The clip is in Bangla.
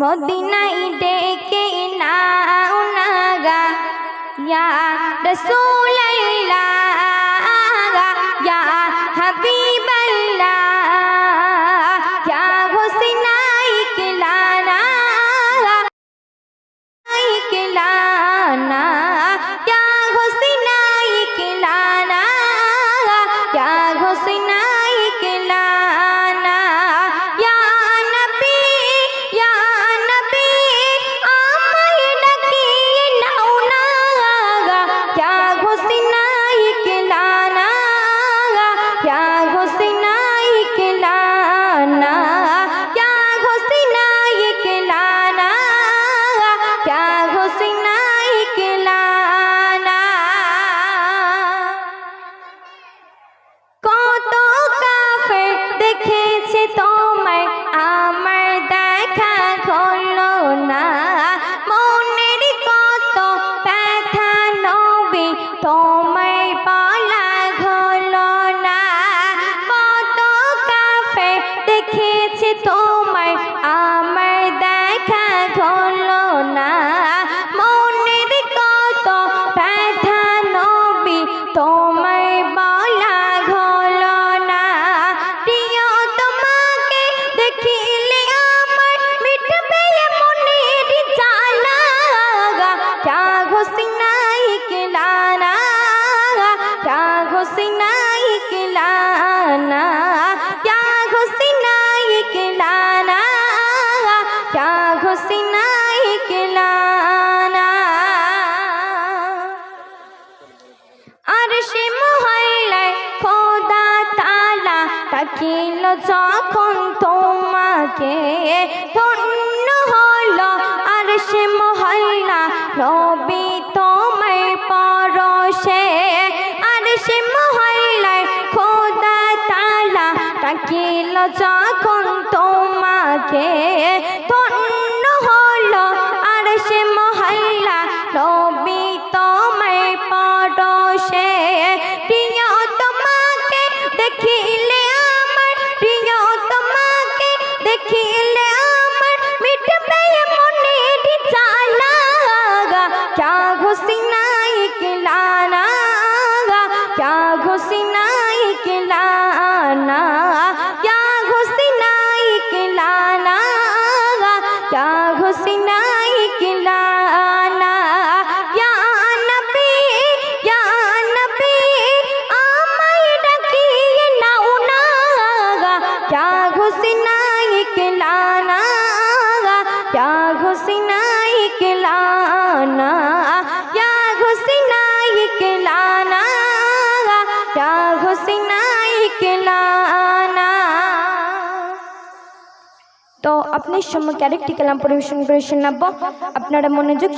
মদিনাই ডেকে নাও নাগা ইয়া রসুলাইলা ইয়া হাবিবাল্লাহ। রেখেছে তোমার ডাকিল যখন তোমাকে, ধন্য হল আর সে মহল্লা রবি তোমার পরশে। আর সে মহল্লায় খোদা তালা তাকিল যখন তোমাকে হুসিনাই কে লানা তো আপনি সময় আরেকটি পরিবেশন করে শোনাব আপনারা মনোযোগ